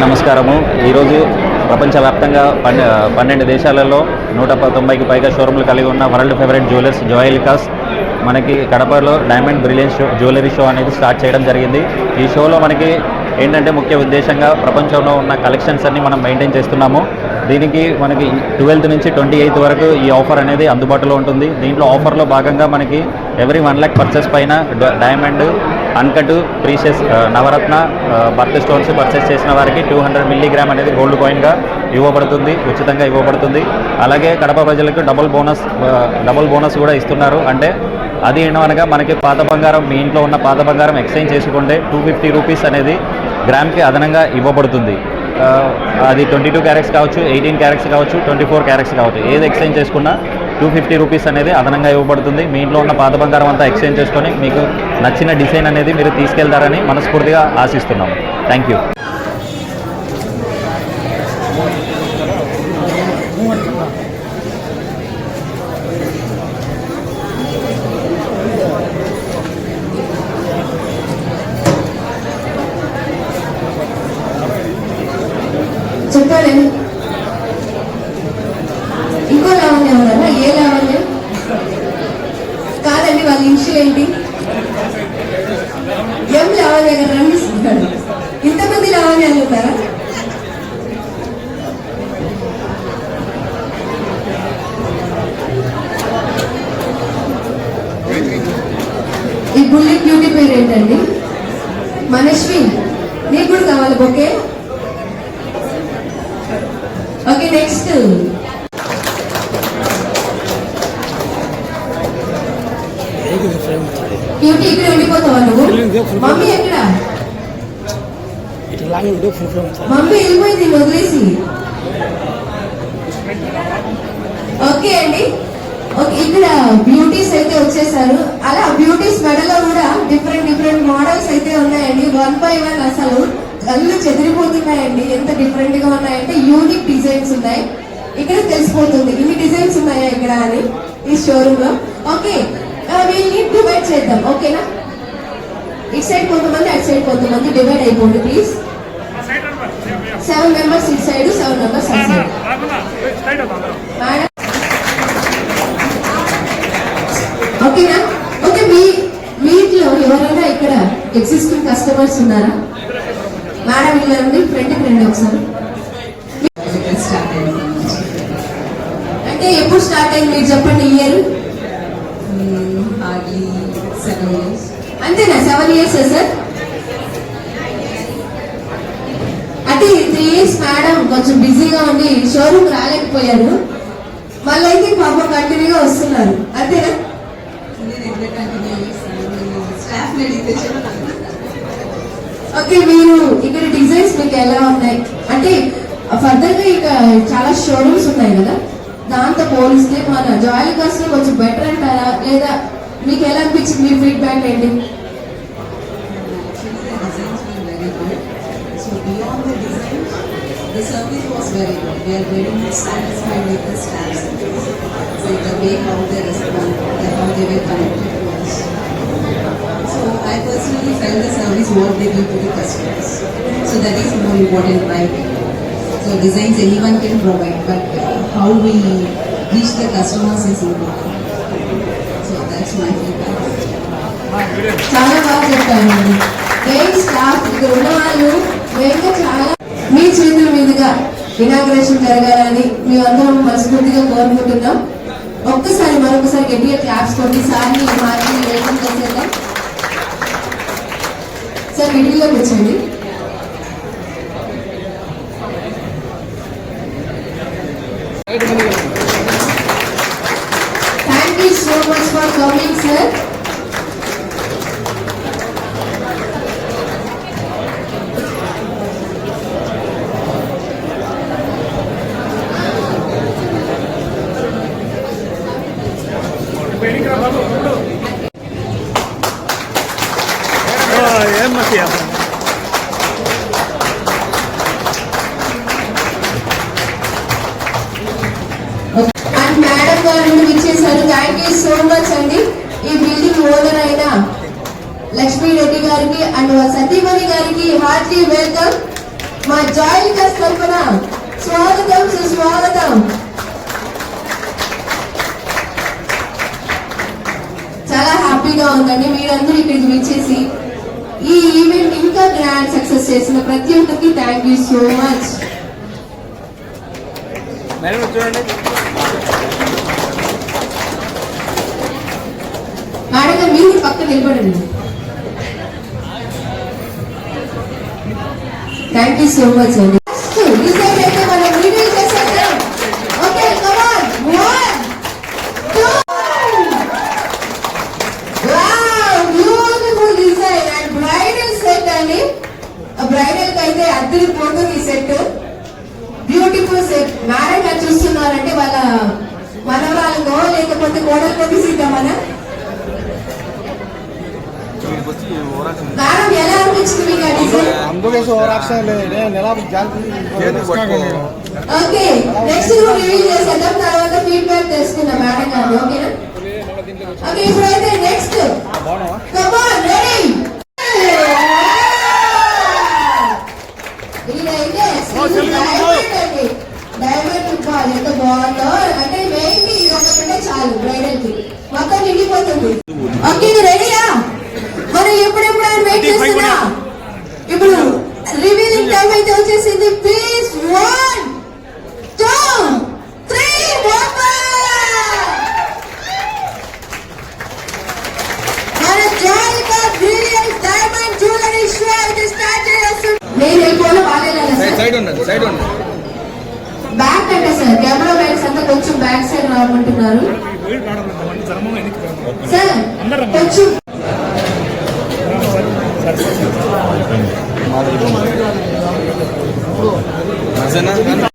నమస్కారము. ఈరోజు ప్రపంచవ్యాప్తంగా పన్నె పన్నెండు దేశాలలో నూట తొంభైకి పైగా షోరూమ్లు కలిగి ఉన్న వరల్డ్ ఫేవరెట్ జ్యువెలర్స్ జోయల్కాస్ మనకి కడపలో diamond brilliance show jewellery show అనేది స్టార్ట్ చేయడం జరిగింది. ఈ షోలో మనకి ఏంటంటే ముఖ్య ఉద్దేశంగా ప్రపంచంలో ఉన్న కలెక్షన్స్ అన్ని మనం మెయింటైన్ చేస్తున్నాము. దీనికి మనకి ట్వెల్త్ నుంచి ట్వంటీ ఎయిత్ వరకు ఈ ఆఫర్ అనేది అందుబాటులో ఉంటుంది. దీంట్లో ఆఫర్లో భాగంగా మనకి ఎవ్రీ వన్ ల్యాక్ పర్చేస్ పైన డ- diamond uncut precious navaratna birth stones purchase చేసిన వారికి టూ హండ్రెడ్ మిల్లీగ్రామ్ అనేది గోల్డ్ కాయిన్గా ఇవ్వబడుతుంది ఉచితంగా ఇవ్వబడుతుంది. అలాగే కడప ప్రజలకు డబుల్ బోనస్ డబుల్ బోనస్ కూడా ఇస్తున్నారు. అంటే అది అనగా మనకి పాత బంగారం మీ ఇంట్లో ఉన్న పాత బంగారం ఎక్స్చేంజ్ చేసుకుంటే టూ ఫిఫ్టీ రూపీస్ అనేది గ్రామ్కి అదనంగా ఇవ్వబడుతుంది. అది ట్వంటీ టూ క్యారెట్స్ కావచ్చు ఎయిటీన్ క్యారెట్స్ కావచ్చు ట్వంటీ ఫోర్ క్యారెట్స్ కావచ్చు. ఏది ఎక్స్చేంజ్ చేసుకున్నా టూ ఫిఫ్టీ రూపీస్ అనేది అదనంగా ఇవ్వబడుతుంది. మీ ఇంట్లో ఉన్న పాత బంగారం అంతా ఎక్స్చేంజ్ చేసుకొని మీకు నచ్చిన డిజైన్ అనేది మీరు తీసుకెళ్తారని మనస్ఫూర్తిగా ఆశిస్తున్నాము. థ్యాంక్ యూ నీకు కూడా కావాలి బొకే ఓకే నెక్స్ట్ బ్యూటీ ఇక్కడ ఉండిపోతావా నువ్వు? మమ్మీ ఎక్కడ? మమ్మీ వెళ్ళిపోయింది వదిలేసి. ఓకే అండి. ఇక్కడ బ్యూటీస్ అయితే వచ్చేసారు. అలా బ్యూటీస్ మెడలో కూడా డిఫరెంట్ డిఫరెంట్ మోడల్స్ అయితే ఉన్నాయండి. వన్ బై వన్ అసలు కళ్ళు చెదిరిపోతున్నాయండి. ఎంత డిఫరెంట్గా ఉన్నాయంటే యూనిక్ డిజైన్స్ ఉన్నాయి. ఇక్కడ తెలిసిపోతుంది. ఇన్ని డిజైన్స్ ఉన్నాయా ఇక్కడ అని ఈ షోరూమ్లో? ఓకే వీళ్ళని డివైడ్ చేద్దాం. ఓకేనా ఇటు సైడ్ కొంతమంది అటు సైడ్ కొంతమంది డివైడ్ అయిపోండి ప్లీజ్ సెవెన్ మెంబర్స్ ఇటు సైడ్ సెవెన్ మెంబర్స్ అటు సైడ్ మేడం ఓకేనా? ఓకే మీ మీట్లో ఎవరైనా ఇక్కడ ఎగ్జిస్టింగ్ కస్టమర్స్ ఉన్నారా? మేడం ఇలా ఉంది ఫ్రంట్కి రండి ఒకసారి. అంటే ఎప్పుడు స్టార్ట్ అయింది మీరు చెప్పండి ఇయర్ ఇయర్స్ అంతేనా? Seven years sir? అంటే త్రీ ఇయర్స్ మేడం కొంచెం బిజీగా ఉండి షోరూమ్ రాలేకపోయారు. మళ్ళీ అయితే పాపం కంటిన్యూగా వస్తున్నారు. అంతేనా? ఓకే మీరు ఇక్కడ డిజైన్స్ మీకు ఎలా ఉన్నాయి అంటే ఫర్దర్గా ఇక చాలా షోరూమ్స్ ఉన్నాయి కదా దాంతో పోలిస్తే మన జాయిల్ కాస్ట్ కొంచెం బెటర్ అంటారా లేదా మీకు ఎలా అనిపించింది మీ ఫీడ్బ్యాక్ ఏంటి the service was very good. We are very much satisfied with the staff service. So the way how they respond, how they were connected. So I personally felt the service what they give to the customers. So that is more important, in my opinion. So designs anyone can provide, but how we reach the customers is important. So that's my feedback. చాలా బాగా చెప్పారండి main staff ఇక్కడ ఉన్న వాళ్ళు మెయిన్గా చాలా మీ చేతుల మీదుగా ఇనాగ్రేషన్ జరగాలని మేమందరం మనస్ఫూర్తిగా కోరుకుంటున్నాం ఒక్కసారి మరొకసారి గట్టిగా క్లాప్స్ కొట్టి సార్ని మార్చి వెల్కమ్ చేసేద్దాం సార్ మిడిల్లోకి వచ్చండి thank you so much for coming sir గారు ఇచ్చేసారు థ్యాంక్ యూ సో మచ్ అండి. ఈ బిల్డింగ్ ఓనర్ అయిన లక్ష్మీ రెడ్డి గారికి అండ్ సతీమణి గారికి హార్ట్లీ వెల్కమ్ మా జాయిన్ క్లాస్ తరఫున స్వాగతం సుస్వాగతం. చాలా హ్యాపీగా ఉందండి. మీరందరూ ఇక్కడికి వచ్చేసి ఈ ఈవెంట్ ఇంకా గ్రాండ్ సక్సెస్ చేసిన ప్రతి ఒక్కరికి థ్యాంక్ యూ సో మచ్ చూడండి. మేడం గారు మీరు కూడా పక్కన నిలబడండి. థ్యాంక్ యూ సో మచ్ అండి డిసైడ్ అయితే మనం రివీల్ చేసేద్దాం okay come on one two wow beautiful design and bridal set అండి బ్రైడల్కి అయితే అద్దరిపోతుంది ఈ సెట్ బ్యూటిఫుల్ సెట్ మేడం గారు చూస్తున్నారంటే వాళ్ళ మనవరాలకో లేకపోతే కోడలు కొట్టిసిద్దామనా మేడం ఎలా అనిపించింది మీకు ఆ డిజైన్ అందుకే ఓవరాక్షన్ లేదు నేను ఎలా చేతికి పట్టుకో. ఓకే నెక్స్ట్ గ్రూప్ రివీల్ చేసేద్దాం తర్వాత ఫీడ్బ్యాక్ తెలుసుకుందాం మేడం గారు ఓకేనా ఓకే ఇప్పుడైతే నెక్స్ట్ కమాన్ రెడీ ఇదైతే డైమండ్ అండి డైమండ్ బాల్ ఎంత బాగుందో అంటే మెయిన్ ఇది ఒకటి చాలు బ్రైడల్కి మొత్తం నిండిపోతుంది ఓకే ఇది రెడీయా మరి ఎప్పుడెప్పుడు ఆయన వెయిట్ చేస్తున్నా ఇప్పుడు రివీలింగ్ టైం అయితే వచ్చేసింది ప్లీజ్ వన్ టూ త్రీ మన జాయిక బ్రిలియంట్ డైమండ్ జ్యువెలరీ షో అయితే స్టార్ట్ చేస్తుంది నేను వెళ్ళిపోయిన బాగాలేదు సైడ్ ఉండండి సైడ్ ఉండండి. బ్యాక్ అంటే సార్ కెమెరా మ్యాన్స్ అంతా కొంచెం బ్యాక్ సైడ్ రామంటున్నారు. సార్ కొంచెం అసనా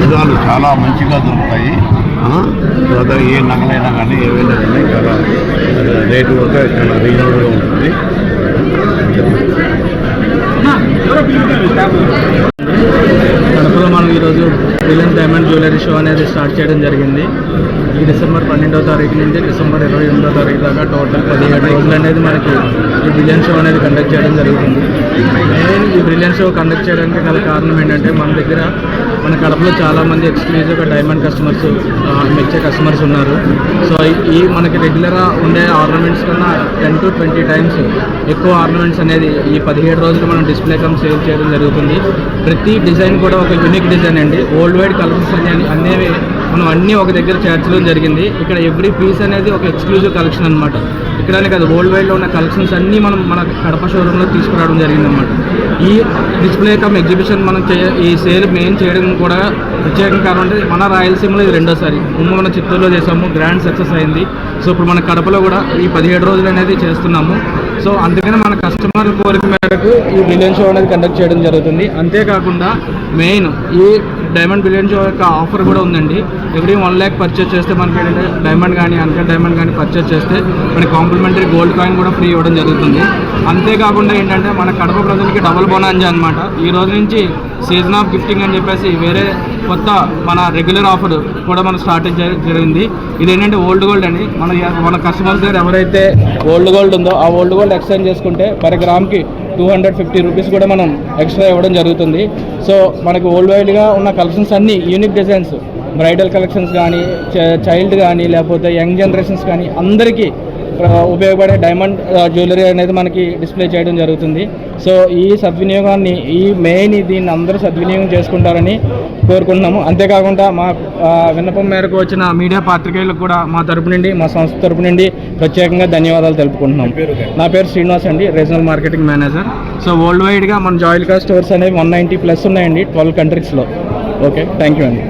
విధాలు చాలా మంచిగా దొరుకుతాయి. తర్వాత ఏ నగలైనా కానీ ఏవైనా కానీ చాలా రేటు కూడా చాలా రీజనబుల్గా ఉంటుంది. కడపలో మనం ఈరోజు విలన్ డైమండ్ జ్యువెలరీ షో అనేది స్టార్ట్ చేయడం జరిగింది. ఈ డిసెంబర్ పన్నెండవ తారీఖు నుండి డిసెంబర్ ఇరవై ఎనిమిదో తారీఖు దాకా టోటల్ పదిహేడు రోజులు అనేది మనకి ఈ బ్రిలియన్ షో అనేది కండక్ట్ చేయడం జరుగుతుంది. మెయిన్ ఈ బ్రిలియన్ షో కండక్ట్ చేయడానికి గల కారణం ఏంటంటే మన దగ్గర మన కడపలో చాలామంది ఎక్స్క్లూజివ్గా డైమండ్ కస్టమర్స్ మెచ్చే కస్టమర్స్ ఉన్నారు. సో ఈ మనకి రెగ్యులర్గా ఉండే ఆర్నమెంట్స్ కన్నా టెన్ టు ట్వంటీ టైమ్స్ ఎక్కువ ఆర్నమెంట్స్ అనేది ఈ పదిహేడు రోజులు మనం డిస్ప్లే కమ్ సేల్ చేయడం జరుగుతుంది. ప్రతి డిజైన్ కూడా ఒక యూనిక్ డిజైన్ అండి. ఓల్డ్ వైడ్ కలర్స్ అని అనేవి మనం అన్నీ ఒక దగ్గర చేర్చడం జరిగింది. ఇక్కడ ఎవ్రీ పీస్ అనేది ఒక ఎక్స్క్లూజివ్ కలెక్షన్ అనమాట ఇక్కడనే కాదు వరల్డ్ వైడ్లో ఉన్న కలెక్షన్స్ అన్నీ మనం మన కడప షోరూంలో తీసుకురావడం జరిగింది అనమాట ఈ డిస్ప్లే కమ్ ఎగ్జిబిషన్ మనం చే ఈ సేల్ మెయిన్ చేయడం కూడా ప్రత్యేకం కారణం అంటే మన రాయలసీమలో ఇది రెండోసారి. ముందు మన చిత్తూరులో చేసాము గ్రాండ్ సక్సెస్ అయింది. సో ఇప్పుడు మన కడపలో కూడా ఈ పదిహేడు రోజులు అనేది చేస్తున్నాము. సో అందుకని మన కస్టమర్ల కోరిక మేరకు ఈ బిలియన్ షో అనేది కండక్ట్ చేయడం జరుగుతుంది. అంతేకాకుండా మెయిన్ ఈ డైమండ్ బిలియన్ షో యొక్క ఆఫర్ కూడా ఉందండి. ఎవ్రీ వన్ ల్యాక్ పర్చేస్ చేస్తే మనకి ఏంటంటే డైమండ్ కానీ అన్కట్ డైమండ్ కానీ పర్చేస్ చేస్తే మనకి కాంప్లిమెంటరీ గోల్డ్ కాయిన్ కూడా ఫ్రీ ఇవ్వడం జరుగుతుంది. అంతేకాకుండా ఏంటంటే మన కడప ప్రజలకి డబుల్ బోనాంజా అనమాట ఈ రోజు నుంచి సీజన్ ఆఫ్ గిఫ్టింగ్ అని చెప్పేసి వేరే కొత్త మన రెగ్యులర్ ఆఫర్ కూడా మనం స్టార్ట్ జరిగింది. ఇది ఏంటంటే ఓల్డ్ గోల్డ్ అండి. మన మన కస్టమర్స్ దగ్గర ఎవరైతే ఓల్డ్ గోల్డ్ ఉందో ఆ ఓల్డ్ గోల్డ్ ఎక్స్చేంజ్ చేసుకుంటే పర్ గ్రామ్కి టూ హండ్రెడ్ ఫిఫ్టీ రూపీస్ కూడా మనం ఎక్స్ట్రా ఇవ్వడం జరుగుతుంది. సో మనకు ఓల్డ్ వైడ్గా ఉన్న కలెక్షన్స్ అన్నీ యూనిక్ డిజైన్స్ బ్రైడల్ కలెక్షన్స్ కానీ చైల్డ్ కానీ లేకపోతే యంగ్ జనరేషన్స్ కానీ అందరికీ ఉపయోగపడే డైమండ్ జ్యువెలరీ అనేది మనకి డిస్ప్లే చేయడం జరుగుతుంది. సో ఈ సద్వినియోగాన్ని ఈ మెయిన్ దీన్ని అందరూ సద్వినియోగం చేసుకుంటారని కోరుకుంటున్నాము. అంతేకాకుండా మా విన్నపం మేరకు వచ్చిన మీడియా పాత్రికేయులకు కూడా మా తరపు నుండి మా సంస్థ తరపు నుండి ప్రత్యేకంగా ధన్యవాదాలు తెలుపుకుంటున్నాం నా పేరు శ్రీనివాస్ అండి regional marketing manager so world వైడ్గా మన జాయిల్కా స్టోర్స్ అనేవి వన్ నైంటీ ప్లస్ ఉన్నాయండి ట్వెల్వ్ కంట్రీస్లో ఓకే థ్యాంక్ యూ అండి.